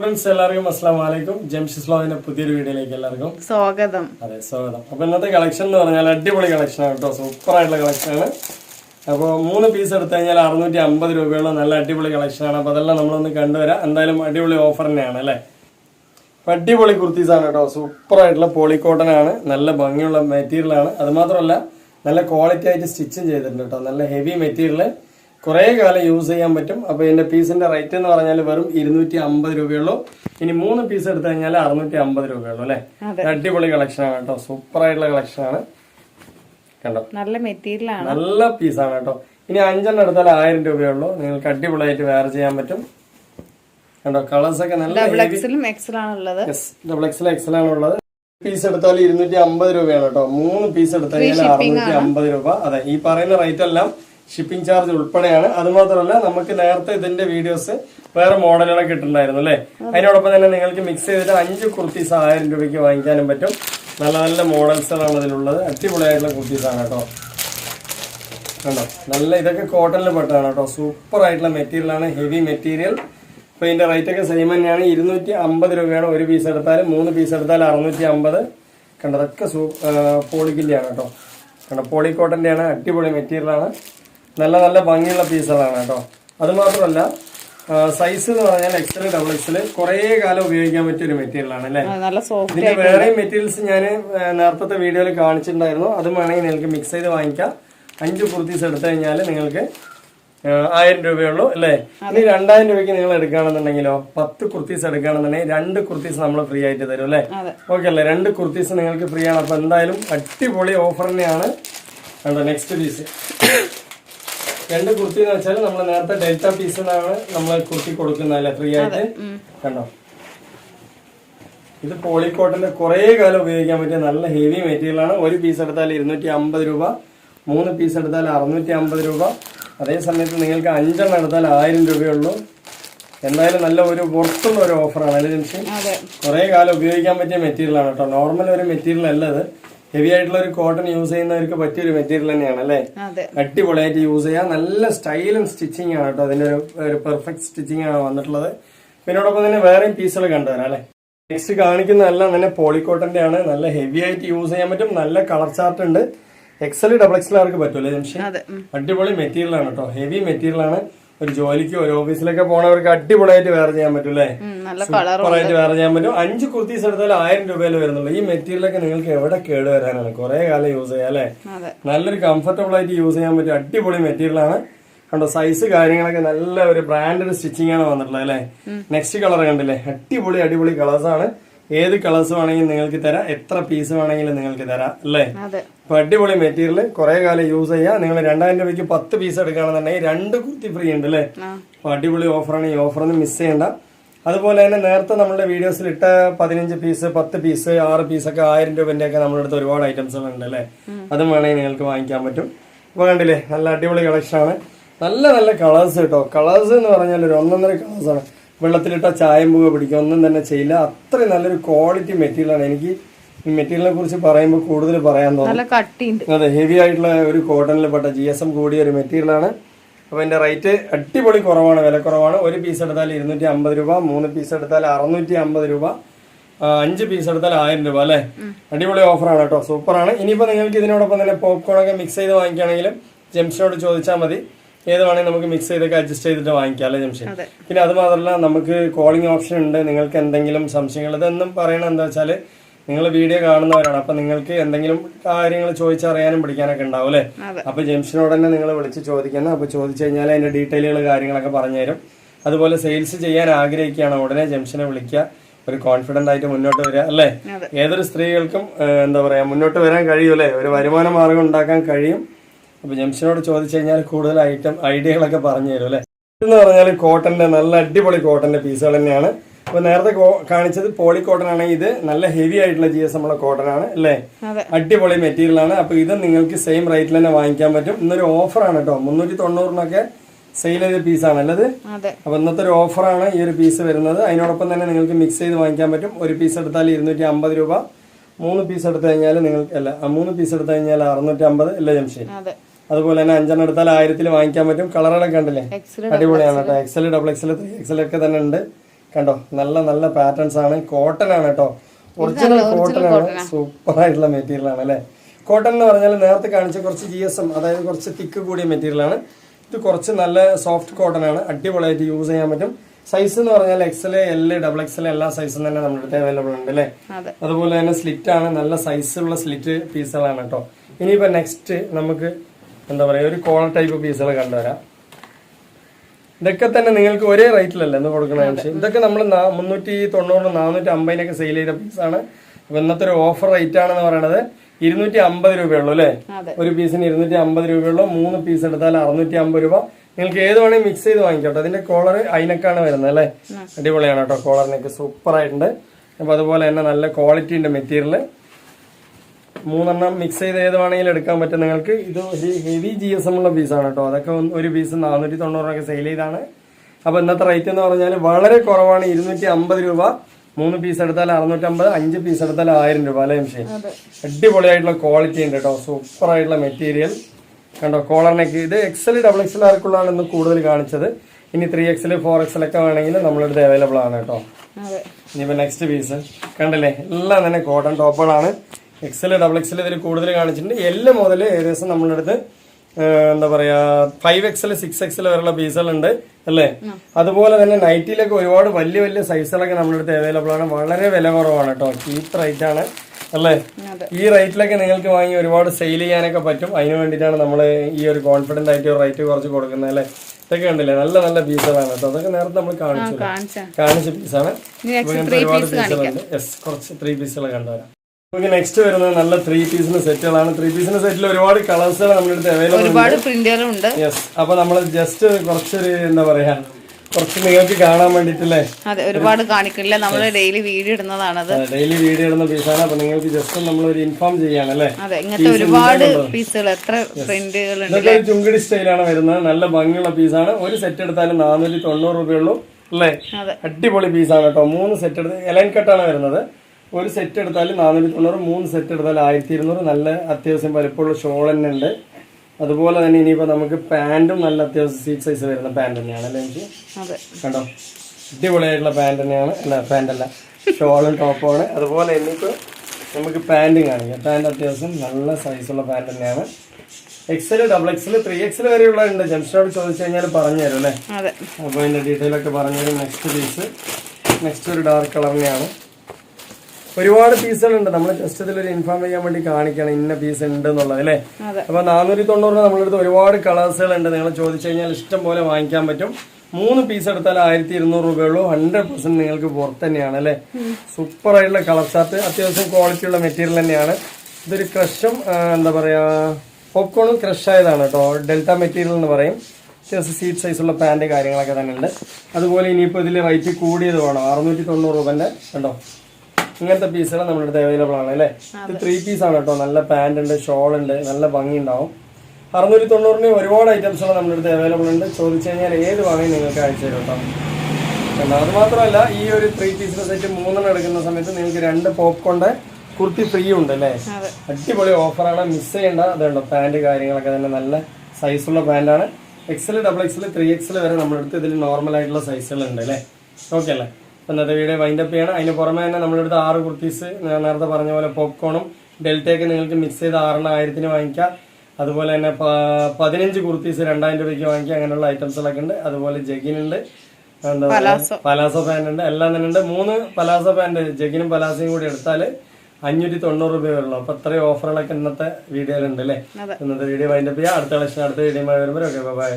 Friends എല്ലാവർക്കും അസ്സാം വലൈക്കും ജംഷിസ് ലോവിന്റെ പുതിയൊരു വീഡിയോയിലേക്ക് എല്ലാവർക്കും സ്വാഗതം. അതെ സ്വാഗതം. അപ്പൊ ഇന്നത്തെ കളക്ഷൻ എന്ന് പറഞ്ഞാൽ അടിപൊളി കളക്ഷൻ ആണ് കേട്ടോ. സൂപ്പർ ആയിട്ടുള്ള കളക്ഷൻ ആണ്. അപ്പോൾ മൂന്ന് പീസ് എടുത്തു കഴിഞ്ഞാൽ അറുന്നൂറ്റി അമ്പത് രൂപയുള്ള നല്ല അടിപൊളി കളക്ഷൻ ആണ്. അപ്പോൾ അതെല്ലാം നമ്മളൊന്ന് കണ്ടുവരാം. എന്തായാലും അടിപൊളി ഓഫർ തന്നെയാണ് അല്ലേ? അടിപൊളി കുർത്തീസ് ആണ് കേട്ടോ. സൂപ്പർ ആയിട്ടുള്ള പോളിക്കോട്ടൺ ആണ്. നല്ല ഭംഗിയുള്ള മെറ്റീരിയൽ ആണ്. അത് മാത്രമല്ല നല്ല ക്വാളിറ്റി ആയിട്ട് സ്റ്റിച്ചും ചെയ്തിട്ടുണ്ട് കേട്ടോ. നല്ല ഹെവി മെറ്റീരിയൽ കുറേ കാലം യൂസ് ചെയ്യാൻ പറ്റും. അപ്പോൾ ഇതിന്റെ പീസിന്റെ റേറ്റ് എന്ന് പറഞ്ഞാൽ വെറും ഇരുന്നൂറ്റി അമ്പത് രൂപയുള്ളൂ. ഇനി മൂന്ന് പീസ് എടുത്തു കഴിഞ്ഞാൽ അറുന്നൂറ്റി അമ്പത് രൂപയുള്ളൂ അല്ലേ? അടിപൊളി കളക്ഷനാണ് ആണ് കേട്ടോ. സൂപ്പർ ആയിട്ടുള്ള കളക്ഷൻ ആണ്. കണ്ടോ? നല്ല മെറ്റീരിയൽ ആണ്. നല്ല പീസാണ് കേട്ടോ. ഇനി അഞ്ചെണ്ണം എടുത്താൽ ആയിരം രൂപയുള്ളൂ. നിങ്ങൾക്ക് അടിപൊളിയായിട്ട് വെയർ ചെയ്യാൻ പറ്റും. കണ്ടോ? കളേഴ്സ് ഒക്കെ നല്ല ഡബിൾ എക്സിലും ഡബിൾ എക്സൽ എക്സൽ ആണ് ഉള്ളത്. പീസ് എടുത്താൽ ഇരുന്നൂറ്റി അമ്പത് രൂപയാണ് കേട്ടോ. മൂന്ന് പീസ് എടുത്തു കഴിഞ്ഞാൽ അറുന്നൂറ്റി അമ്പത് രൂപ. അതെ ഈ പറയുന്ന റേറ്റ് എല്ലാം ഷിപ്പിംഗ് ചാർജ് ഉൾപ്പെടെയാണ്. അത് മാത്രമല്ല നമുക്ക് നേരത്തെ ഇതിന്റെ വീഡിയോസ് വേറെ മോഡലുകളൊക്കെ ഇട്ടിട്ടുണ്ടായിരുന്നു അല്ലേ? അതിനോടൊപ്പം തന്നെ നിങ്ങൾക്ക് മിക്സ് ചെയ്തിട്ട് അഞ്ച് കുർത്തീസ് ആയിരം രൂപയ്ക്ക് വാങ്ങിക്കാനും പറ്റും. നല്ല നല്ല മോഡൽസുകളാണ് ഇതിലുള്ളത് അടിപൊളിയായിട്ടുള്ള കുർത്തീസ് ആണ് കേട്ടോ. കണ്ടോ? നല്ല ഇതൊക്കെ കോട്ടണിൽ പെട്ടതാണ് കേട്ടോ. സൂപ്പർ ആയിട്ടുള്ള മെറ്റീരിയൽ ആണ്. ഹെവി മെറ്റീരിയൽ അപ്പൊ ഇതിന്റെ റേറ്റ് ഒക്കെ സെയിം തന്നെയാണ്. ഇരുന്നൂറ്റി അമ്പത് രൂപയാണ് ഒരു പീസ് എടുത്താൽ മൂന്ന് പീസ് എടുത്താൽ അറുന്നൂറ്റി അമ്പത് കണ്ടതൊക്കെ സൂ പോളിക്കില്ലാണ് കേട്ടോ. കണ്ടോ? പോളി കോട്ടന്റെ ആണ് അടിപൊളി മെറ്റീരിയൽ ആണ്. നല്ല നല്ല ഭംഗിയുള്ള പീസുകളാണ് കേട്ടോ. അത് മാത്രമല്ല സൈസ് എന്ന് പറഞ്ഞാൽ എക്സൽ ഡബിൾ എക്സൽ കുറേ കാലം ഉപയോഗിക്കാൻ പറ്റിയ ഒരു മെറ്റീരിയൽ ആണ് അല്ലേ? ഇതിന്റെ വേറെയും മെറ്റീരിയൽസ് ഞാൻ നേരത്തെ വീഡിയോയിൽ കാണിച്ചിട്ടുണ്ടായിരുന്നു. അതും വേണമെങ്കിൽ നിങ്ങൾക്ക് മിക്സ് ചെയ്ത് വാങ്ങിക്കാം. അഞ്ച് കുർത്തീസ് എടുത്തു കഴിഞ്ഞാൽ നിങ്ങൾക്ക് ആയിരം രൂപയുള്ളൂ അല്ലേ? ഇനി രണ്ടായിരം രൂപയ്ക്ക് നിങ്ങൾ എടുക്കുകയാണെന്നുണ്ടെങ്കിലോ പത്ത് കുർത്തീസ് എടുക്കുകയാണെന്നുണ്ടെങ്കിൽ രണ്ട് കുർത്തീസ് നമ്മൾ ഫ്രീ ആയിട്ട് തരും അല്ലേ? ഓക്കെ അല്ലേ? രണ്ട് കുർത്തീസ് നിങ്ങൾക്ക് ഫ്രീ ആണ്. അപ്പൊ എന്തായാലും അടിപൊളി ഓഫർ തന്നെയാണ്. നെക്സ്റ്റ് പീസ് രണ്ട് കുർത്തി എന്ന് വെച്ചാൽ നമ്മൾ നേരത്തെ ഡെൽറ്റ പീസിനാണ് നമ്മൾ കുർത്തി കൊടുക്കുന്നതല്ലേ ഫ്രീ ആയിട്ട്? കണ്ടോ? ഇത് പോളിക്കോട്ടന്റെ കുറേ കാലം ഉപയോഗിക്കാൻ പറ്റിയ നല്ല ഹെവി മെറ്റീരിയൽ ആണ്. ഒരു പീസ് എടുത്താൽ ഇരുന്നൂറ്റി അമ്പത് രൂപ മൂന്ന് പീസ് എടുത്താൽ അറുന്നൂറ്റി അമ്പത് രൂപ. അതേ സമയത്ത് നിങ്ങൾക്ക് അഞ്ചെണ്ണം എടുത്താൽ ആയിരം രൂപയുള്ളൂ. എന്തായാലും നല്ല ഒരു പുറത്തുള്ള ഒരു ഓഫറാണ് അല്ലേ അതെ. കുറെ കാലം ഉപയോഗിക്കാൻ പറ്റിയ മെറ്റീരിയലാണ് കേട്ടോ. നോർമൽ ഒരു മെറ്റീരിയൽ അല്ല ഇത് ഹെവി ആയിട്ടുള്ള ഒരു കോട്ടൺ യൂസ് ചെയ്യുന്നവർക്ക് പറ്റിയ ഒരു മെറ്റീരിയൽ തന്നെയാണ് അല്ലേ? അടിപൊളിയായിട്ട് യൂസ് ചെയ്യാം. നല്ല സ്റ്റൈലും സ്റ്റിച്ചിങ് ആണ് കേട്ടോ. അതിന്റെ ഒരു പെർഫെക്റ്റ് സ്റ്റിച്ചിങ് ആണ് വന്നിട്ടുള്ളത്. പിന്നോടൊപ്പം തന്നെ വേറെയും പീസുകൾ കണ്ടുവരാം അല്ലേ? നെക്സ്റ്റ് കാണിക്കുന്നതെല്ലാം തന്നെ പോളിക്കോട്ടന്റെ ആണ്. നല്ല ഹെവി ആയിട്ട് യൂസ് ചെയ്യാൻ പറ്റും. നല്ല കളർ ചാർട്ട് ഉണ്ട്. എക്സൽ ഡബിൾ എക്സൽ ആർക്ക് പറ്റുമല്ലേ അടിപൊളി മെറ്റീരിയൽ ആണ് കേട്ടോ. ഹെവി മെറ്റീരിയൽ ആണ്. ഒരു ജോലിക്കോ ഒരു ഓഫീസിലൊക്കെ പോണവർക്ക് അടിപൊളിയായിട്ട് വേറെ ചെയ്യാൻ പറ്റും അല്ലേ? സൂപ്പറായിട്ട് വേറെ ചെയ്യാൻ പറ്റും. അഞ്ച് കുർത്തീസ് എടുത്താൽ ആയിരം രൂപയിൽ വരുന്നുള്ളൂ. ഈ മെറ്റീരിയലൊക്കെ നിങ്ങൾക്ക് എവിടെ കേട് വരാനാണ്? കുറെ കാലം യൂസ് ചെയ്യാം അല്ലേ? നല്ലൊരു കംഫർട്ടബിൾ ആയിട്ട് യൂസ് ചെയ്യാൻ പറ്റും അടിപൊളി മെറ്റീരിയൽ ആണ്. കണ്ടോ സൈസ് കാര്യങ്ങളൊക്കെ നല്ല ഒരു ബ്രാൻഡഡ് സ്റ്റിച്ചിങ് ആണ് വന്നിട്ടുള്ളത് അല്ലേ? നെക്സ്റ്റ് കളർ കണ്ടില്ലേ? അടിപൊളി അടിപൊളി കളേഴ്സ് ആണ്. ഏത് കളേഴ്സ് വേണമെങ്കിലും നിങ്ങൾക്ക് തരാം. എത്ര പീസ് വേണമെങ്കിലും നിങ്ങൾക്ക് തരാം. അല്ലേ? അപ്പൊ അടിപൊളി മെറ്റീരിയൽ കുറെ കാലം യൂസ് ചെയ്യാം. നിങ്ങൾ രണ്ടായിരം രൂപയ്ക്ക് പത്ത് പീസ് എടുക്കുകയാണെന്നുണ്ടെങ്കിൽ രണ്ട് കുർത്തി ഫ്രീ ഉണ്ട് അല്ലേ? അപ്പൊ അടിപൊളി ഓഫറാണ് ഈ ഓഫർ ഒന്നും മിസ് ചെയ്യണ്ട. അതുപോലെ തന്നെ നേരത്തെ നമ്മുടെ വീഡിയോസിൽ ഇട്ട പതിനഞ്ച് പീസ് പത്ത് പീസ് ആറ് പീസ് ഒക്കെ ആയിരം രൂപന്റെ ഒക്കെ നമ്മുടെ അടുത്ത് ഒരുപാട് ഐറ്റംസ് ഉണ്ട് അല്ലേ? അതും വേണമെങ്കിൽ നിങ്ങൾക്ക് വാങ്ങിക്കാൻ പറ്റും. അപ്പൊ കണ്ടില്ലേ? നല്ല അടിപൊളി കളക്ഷൻ ആണ്. നല്ല നല്ല കളേഴ്സ് കേട്ടോ. കളേഴ്സ് എന്ന് പറഞ്ഞാൽ ഒരു ഒന്നൊന്നര കളേഴ്സ് ആണ്. വെള്ളത്തിലിട്ട ചായം പോവുക പിടിക്കുക ഒന്നും തന്നെ ചെയ്യില്ല. അത്രയും നല്ലൊരു ക്വാളിറ്റി മെറ്റീരിയലാണ് എനിക്ക് ഈ മെറ്റീരിയലിനെ കുറിച്ച് പറയുമ്പോൾ കൂടുതൽ പറയാൻ തോന്നുന്നു അതെ ഹെവി ആയിട്ടുള്ള ഒരു കോട്ടണിൽ പെട്ട ജി എസ് എം കൂടിയ ഒരു മെറ്റീരിയലാണ് അപ്പോൾ അപ്പൊ ഇതിന്റെ റേറ്റ് അടിപൊളി കുറവാണ് വില കുറവാണ്. ഒരു പീസ് എടുത്താൽ ഇരുന്നൂറ്റി അമ്പത് രൂപ മൂന്ന് പീസ് എടുത്താൽ അറുന്നൂറ്റി അമ്പത് രൂപ അഞ്ച് പീസ് എടുത്താൽ ആയിരം രൂപ അല്ലേ? അടിപൊളി ഓഫറാണ് കേട്ടോ. സൂപ്പറാണ് ഇനിയിപ്പോ നിങ്ങൾക്ക് ഇതിനോടൊപ്പം തന്നെ പോപ്കോൺ ഒക്കെ മിക്സ് ചെയ്ത് വാങ്ങിക്കുകയാണെങ്കിലും ജെംസിനോട് ചോദിച്ചാൽ മതി. ഏത് വേണമെങ്കിൽ നമുക്ക് മിക്സ് ചെയ്തൊക്കെ അഡ്ജസ്റ്റ് ചെയ്തിട്ട് വാങ്ങിക്കാം അല്ലേ ജംഷൻ? പിന്നെ അത് മാത്രമല്ല നമുക്ക് കോളിംഗ് ഓപ്ഷൻ ഉണ്ട്. നിങ്ങൾക്ക് എന്തെങ്കിലും സംശയങ്ങൾ ഇതെന്നും പറയണത് എന്താ വെച്ചാൽ നിങ്ങൾ വീഡിയോ കാണുന്നവരാണ്. അപ്പൊ നിങ്ങൾക്ക് എന്തെങ്കിലും കാര്യങ്ങൾ ചോദിച്ചറിയാനും പിടിക്കാനൊക്കെ ഉണ്ടാവും അല്ലേ? അപ്പൊ ജംഷനോട് തന്നെ നിങ്ങൾ വിളിച്ച് ചോദിക്കണം. അപ്പൊ ചോദിച്ചു കഴിഞ്ഞാൽ അതിന്റെ ഡീറ്റെയിലുകൾ കാര്യങ്ങളൊക്കെ പറഞ്ഞുതരും. അതുപോലെ സെയിൽസ് ചെയ്യാൻ ആഗ്രഹിക്കുകയാണ് ഉടനെ ജംഷനെ വിളിക്കുക. ഒരു കോൺഫിഡന്റ് ആയിട്ട് മുന്നോട്ട് വരിക അല്ലേ? ഏതൊരു സ്ത്രീകൾക്കും എന്താ പറയാ മുന്നോട്ട് വരാൻ കഴിയും അല്ലേ? ഒരു വരുമാന മാർഗം ഉണ്ടാക്കാൻ കഴിയും. അപ്പൊ ജംഷനോട് ചോദിച്ചു കഴിഞ്ഞാൽ കൂടുതൽ ഐറ്റം ഐഡിയകളൊക്കെ പറഞ്ഞു തരും അല്ലേ? എന്ന് പറഞ്ഞാൽ കോട്ടന്റെ നല്ല അടിപൊളി കോട്ടന്റെ പീസുകൾ തന്നെയാണ്. അപ്പൊ നേരത്തെ കാണിച്ചത് പോളി കോട്ടൺ ആണ് ഇത് നല്ല ഹെവി ആയിട്ടുള്ള ജി എസ് ഉള്ള കോട്ടൺ ആണ് അല്ലേ? അടിപൊളി മെറ്റീരിയൽ ആണ്. അപ്പൊ ഇത് നിങ്ങൾക്ക് സെയിം റേറ്റിൽ തന്നെ വാങ്ങിക്കാൻ പറ്റും. ഇന്നൊരു ഓഫറാണ് കേട്ടോ മുന്നൂറ്റി തൊണ്ണൂറിനൊക്കെ സെയിൽ ചെയ്ത ആണ് അല്ലത്? അപ്പൊ ഇന്നത്തെ ഒരു ഓഫറാണ് ഈ ഒരു പീസ് വരുന്നത്. അതിനോടൊപ്പം തന്നെ നിങ്ങൾക്ക് മിക്സ് ചെയ്ത് വാങ്ങിക്കാൻ പറ്റും. ഒരു പീസ് എടുത്താൽ ഇരുന്നൂറ്റി അമ്പത് രൂപ. മൂന്ന് പീസ് എടുത്തു കഴിഞ്ഞാൽ നിങ്ങൾക്ക് അല്ല മൂന്ന് പീസ് എടുത്തു കഴിഞ്ഞാൽ അറുന്നൂറ്റി അമ്പത് അല്ലേ ജംഷീൻ അതുപോലെ തന്നെ അഞ്ചെണ്ണം എടുത്താൽ ആയിരത്തിൽ വാങ്ങിക്കാൻ പറ്റും. കളറുകളൊക്കെ ഉണ്ടല്ലേ അടിപൊളിയാണ് കേട്ടോ. XL double XL three XL ഒക്കെ തന്നെ ഉണ്ട്. കണ്ടോ? നല്ല നല്ല പാറ്റേൺസ് ആണ്. കോട്ടൺ ആണ് കേട്ടോ. ഒറിജിനൽ കോട്ടൺ ആണ്. സൂപ്പർ ആയിട്ടുള്ള മെറ്റീരിയൽ ആണ് അല്ലേ? കോട്ടൺ എന്ന് പറഞ്ഞാൽ നേരത്തെ കാണിച്ച കുറച്ച് ജി എസ് എം അതായത് കുറച്ച് തിക്ക് കൂടിയ മെറ്റീരിയൽ ആണ്. ഇത് കുറച്ച് നല്ല സോഫ്റ്റ് കോട്ടൺ ആണ്. അടിപൊളിയായിട്ട് യൂസ് ചെയ്യാൻ പറ്റും. സൈസ് എന്ന് പറഞ്ഞാൽ എക്സൽ എൽ ഡബിൾ എക്സൽ എല്ലാ സൈസും തന്നെ നമ്മുടെ അടുത്ത് അവൈലബിൾ ഉണ്ട് അല്ലേ? അതുപോലെ തന്നെ സ്ലിറ്റ് ആണ്. നല്ല സൈസുള്ള സ്ലിറ്റ് പീസുകളാണ് കേട്ടോ. ഇനിയിപ്പോ നെക്സ്റ്റ് നമുക്ക് എന്താ പറയുക ഒരു കോളർ ടൈപ്പ് പീസുകൾ കണ്ടുവരാം. ഇതൊക്കെ തന്നെ നിങ്ങൾക്ക് ഒരേ റേറ്റിലല്ല എന്ന് കൊടുക്കണ ആവശ്യം ഇതൊക്കെ നമ്മൾ മുന്നൂറ്റി തൊണ്ണൂറ് നാനൂറ്റി അമ്പതിനൊക്കെ സെയിൽ ചെയ്ത പീസാണ് അപ്പൊ ഇന്നത്തെ ഒരു ഓഫർ റേറ്റ് ആണെന്ന് പറയുന്നത് ഇരുന്നൂറ്റി അമ്പത് രൂപയുള്ളൂ അല്ലേ? ഒരു പീസിന് ഇരുന്നൂറ്റി അമ്പത് രൂപയുള്ളൂ മൂന്ന് പീസ് എടുത്താൽ അറുന്നൂറ്റി അമ്പത് രൂപ. നിങ്ങൾക്ക് ഏത് വേണേലും മിക്സ് ചെയ്ത് വാങ്ങിക്കോട്ടെ. അതിന്റെ കോളർ അതിനൊക്കെയാണ് വരുന്നത് അല്ലേ? അടിപൊളിയാണ് കേട്ടോ കോളറിനൊക്കെ സൂപ്പർ ആയിട്ടുണ്ട്. അപ്പൊ അതുപോലെ തന്നെ നല്ല ക്വാളിറ്റി ഉണ്ട് മെറ്റീരിയൽ മൂന്നെണ്ണം മിക്സ് ചെയ്ത് ഏത് വേണമെങ്കിലും എടുക്കാൻ പറ്റും. നിങ്ങൾക്ക് ഇത് ഒരു ഹെവി ജി എസ് എം ഉള്ള പീസാണ് കേട്ടോ. അതൊക്കെ ഒരു പീസ് നാനൂറ്റി തൊണ്ണൂറൊക്കെ സെയിൽ ചെയ്താണ്. അപ്പോൾ ഇന്നത്തെ റേറ്റ് എന്ന് പറഞ്ഞാൽ വളരെ കുറവാണ്. ഇരുന്നൂറ്റി അമ്പത് രൂപ. മൂന്ന് പീസ് എടുത്താൽ അറുന്നൂറ്റമ്പത് അഞ്ച് പീസ് എടുത്താൽ ആയിരം രൂപ അല്ലേ മിഷീൻ അടിപൊളിയായിട്ടുള്ള ക്വാളിറ്റി ഉണ്ട് കേട്ടോ. സൂപ്പർ ആയിട്ടുള്ള മെറ്റീരിയൽ കണ്ടോ കോളർ നെക്ക് ഇത് എക്സൽ ഡബിൾ എക്സൽ ആർക്കുള്ളതാണ് ഇന്ന് കൂടുതൽ കാണിച്ചത്. ഇനി ത്രീ എക്സൽ ഫോർ എക്സൽ ഒക്കെ വേണമെങ്കിൽ നമ്മളെടുത്ത് അവൈലബിൾ ആണ് കേട്ടോ. അതെ. ഇനിയിപ്പോ നെക്സ്റ്റ് പീസ് കണ്ടല്ലേ? എല്ലാം തന്നെ കോട്ടൺ ടോപ്പുകളാണ് എക്സൽ ഡബിൾ എക്സൽ ഇതിൽ കൂടുതൽ കാണിച്ചിട്ടുണ്ട്. എല്ലാം മുതൽ ഏകദേശം നമ്മുടെ അടുത്ത് എന്താ പറയാ ഫൈവ് എക്സൽ സിക്സ് എക്സൽ വരെയുള്ള പീസുകളുണ്ട് അല്ലേ? അതുപോലെ തന്നെ നൈറ്റിയിലൊക്കെ ഒരുപാട് വലിയ വലിയ സൈസുകളൊക്കെ നമ്മുടെ അടുത്ത് അവൈലബിൾ ആണ്. വളരെ വില കുറവാണ് കേട്ടോ ചീപ്പ് റേറ്റ് ആണ് അല്ലേ? ഈ റേറ്റിലൊക്കെ നിങ്ങൾക്ക് വാങ്ങി ഒരുപാട് സെയിൽ ചെയ്യാനൊക്കെ പറ്റും. അതിന് വേണ്ടിയിട്ടാണ് നമ്മൾ ഈ ഒരു കോൺഫിഡന്റ് ആയിട്ട് റേറ്റ് കുറച്ച് കൊടുക്കുന്നത് അല്ലേ? ഇതൊക്കെ ഉണ്ടല്ലേ നല്ല നല്ല പീസുകളാണ് കേട്ടോ അതൊക്കെ നേരത്തെ നമ്മൾ കാണിച്ചു കാണിച്ച. പീസാണ് ഒരുപാട് പീസ് പീസുകളുണ്ട് യെസ് കുറച്ച് ത്രീ പീസുകൾ കണ്ടുവരാം. നമുക്ക് നെക്സ്റ്റ് വരുന്നത് നല്ല ത്രീ പീസിന് സെറ്റുകളാണ് ത്രീ പീസിന് സെറ്റിൽ ഒരുപാട് കളേഴ്സുകൾ നമ്മുടെ അടുത്ത് അവൈലബിൾ ഒരുപാട് പ്രിന്റുകളും ഉണ്ട് യെസ് അപ്പൊ നമ്മൾ ജസ്റ്റ് കുറച്ചൊരു എന്താ പറയാ കുറച്ച് നിങ്ങൾക്ക് കാണാൻ വേണ്ടിട്ടല്ലേ അതെ ഒരുപാട് കാണിക്കില്ല നമ്മൾ ഡെയിലി വീഡിയോ ഇടുന്നതാണത്. ഡെയിലി വീഡിയോ ഇടുന്ന പീസാണ് അപ്പൊ നിങ്ങൾക്ക് ജസ്റ്റ് നമ്മൾ ഒരു ഇൻഫോം ചെയ്യാണ് അല്ലേ? അതെ ഇങ്ങനത്തെ ഒരുപാട് പീസുകൾ എത്ര പ്രിന്റുകൾ ഇതൊക്കെ ചുങ്കിടി സ്റ്റൈലാണ് വരുന്നത്. നല്ല ഭംഗിയുള്ള പീസാണ് ഒരു സെറ്റ് എടുത്താലും നാനൂറ്റി തൊണ്ണൂറ് രൂപയുള്ളൂ അല്ലേ? അടിപൊളി പീസാണ് കേട്ടോ. മൂന്ന് സെറ്റ് എടുത്ത് എലൻ കട്ടാണ് വരുന്നത്. ഒരു സെറ്റ് എടുത്താൽ നാനൂറ്റി തൊണ്ണൂറ് മൂന്ന് സെറ്റ് എടുത്താൽ ആയിരത്തി ഇരുന്നൂറ് നല്ല അത്യാവശ്യം വലിപ്പമുള്ള ഷോൾ തന്നെ ഉണ്ട് അതുപോലെ തന്നെ ഇനിയിപ്പോൾ നമുക്ക് പാന്റും നല്ല അത്യാവശ്യം സീറ്റ് സൈസ് വരുന്ന പാന്റ് തന്നെയാണ് അല്ലേ എനിക്ക് കണ്ടോ? അടിപൊളിയായിട്ടുള്ള പാന്റ് തന്നെയാണ്. അല്ല പാന്റല്ല ഷോളും ടോപ്പുമാണ് അതുപോലെ ഇനിയിപ്പോൾ നമുക്ക് പാന്റും കാണിക്കാം. പാന്റ് അത്യാവശ്യം നല്ല സൈസുള്ള പാന്റ് തന്നെയാണ്. XL double XL three XL വരെയുള്ള ഉണ്ട്. ജംഷനോട് ചോദിച്ചു കഴിഞ്ഞാൽ പറഞ്ഞു തരും അല്ലേ? അപ്പോൾ അതിന്റെ ഡീറ്റെയിൽ ഒക്കെ പറഞ്ഞുതരും നെക്സ്റ്റ് പീസ് നെക്സ്റ്റ് ഒരു ഡാർക്ക് കളറിനെയാണ് ഒരുപാട് പീസുകളുണ്ട് നമ്മൾ ജസ്റ്റ് ഇതിലൊരു ഇൻഫോം ചെയ്യാൻ വേണ്ടി കാണിക്കണം ഇന്ന പീസ് ഉണ്ട് എന്നുള്ളത് അല്ലേ അപ്പൊ നാനൂറ്റി തൊണ്ണൂറിന് നമ്മളടുത്ത് ഒരുപാട് കളേഴ്സുകൾ ഉണ്ട് നിങ്ങൾ ചോദിച്ചു കഴിഞ്ഞാൽ ഇഷ്ടം പോലെ വാങ്ങിക്കാൻ പറ്റും. മൂന്ന് പീസ് എടുത്താൽ ആയിരത്തി ഇരുന്നൂറ് രൂപയുള്ളൂ. ഹൺഡ്രഡ് പെർസെന്റ് നിങ്ങൾക്ക് പുറത്ത് തന്നെയാണ് അല്ലേ? സൂപ്പർ ആയിട്ടുള്ള കളർ ഷാർട്ട് അത്യാവശ്യം ക്വാളിറ്റി ഉള്ള മെറ്റീരിയൽ തന്നെയാണ്. ഇതൊരു ക്രഷും എന്താ പറയാ പോപ്കോണും ക്രഷ് ആയതാണ് കേട്ടോ. ഡെൽറ്റ മെറ്റീരിയൽ എന്ന് പറയും. അത്യാവശ്യം സീറ്റ് സൈസുള്ള പാന്റ് കാര്യങ്ങളൊക്കെ തന്നെ ഉണ്ട് അതുപോലെ ഇനിയിപ്പോൾ ഇതിൽ റേറ്റ് കൂടിയത് വേണം. അറുന്നൂറ്റി തൊണ്ണൂറ് രൂപന്റെ കണ്ടോ? ഇങ്ങനത്തെ പീസുകൾ നമ്മുടെ അടുത്ത് അവൈലബിൾ ആണ് അല്ലേ? ഇത് ത്രീ പീസ് ആണ് കേട്ടോ. നല്ല പാന്റ് ഉണ്ട് ഷോൾ ഉണ്ട് നല്ല ഭംഗി ഉണ്ടാവും അറുന്നൂറ്റി തൊണ്ണൂറിന് ഒരുപാട് ഐറ്റംസുകൾ നമ്മുടെ അടുത്ത് അവൈലബിൾ ഉണ്ട്. ചോദിച്ചു കഴിഞ്ഞാൽ ഏത് വാങ്ങി നിങ്ങൾക്ക് അയച്ചു തരും കേട്ടോ. അത് മാത്രമല്ല ഈ ഒരു ത്രീ പീസിന്റെ സെറ്റ് മൂന്നെണ്ണം എടുക്കുന്ന സമയത്ത് നിങ്ങൾക്ക് രണ്ട് പോപ്കോണിന്റെ കുർത്തി ഫ്രീ ഉണ്ട് അല്ലേ? അടിപൊളി ഓഫറാണ് മിസ് ചെയ്യേണ്ട അതുണ്ടോ പാന്റ് കാര്യങ്ങളൊക്കെ തന്നെ നല്ല സൈസുള്ള പാന്റാണ് XL double XL three XL വരെ നമ്മുടെ അടുത്ത് ഇതിൽ നോർമൽ ആയിട്ടുള്ള സൈസുകൾ ഉണ്ട് അല്ലേ? ഓക്കെ അല്ലേ? ഇന്നത്തെ വീഡിയോ വൈൻഡപ്പ് ചെയ്യണം. അതിന് പുറമെ തന്നെ നമ്മളെടുത്ത് ആറ് കുർത്തീസ് നേരത്തെ പറഞ്ഞ പോലെ പോപ്കോണും ഡെൽറ്റയൊക്കെ നിങ്ങൾക്ക് മിക്സ് ചെയ്ത് ആറെണ്ണം ആയിരത്തിന് വാങ്ങിക്കാം. അതുപോലെ തന്നെ പതിനഞ്ച് കുർത്തീസ് രണ്ടായിരം രൂപയ്ക്ക് വാങ്ങിക്കാം. അങ്ങനെയുള്ള ഐറ്റംസുകളൊക്കെ ഉണ്ട്. അതുപോലെ ജഗിനുണ്ട് എന്താ പലാസോ. പലാസോ പാന്റ് ഉണ്ട്. എല്ലാം തന്നെ ഉണ്ട്. മൂന്ന് പലാസോ പാന്റ് ജഗിനും പലാസയും കൂടി എടുത്താൽ അഞ്ഞൂറ്റി തൊണ്ണൂറ് രൂപ വരുള്ളൂ അപ്പൊ അത്രയും ഓഫറുകളൊക്കെ ഇന്നത്തെ വീഡിയോയിലുണ്ട് അല്ലേ? ഇന്നത്തെ വീഡിയോ വൈൻഡപ്പ് ചെയ്യാം. അടുത്ത കളക്ഷൻ അടുത്ത വീഡിയോ വരുമ്പോൾ ഓക്കെ ബൈ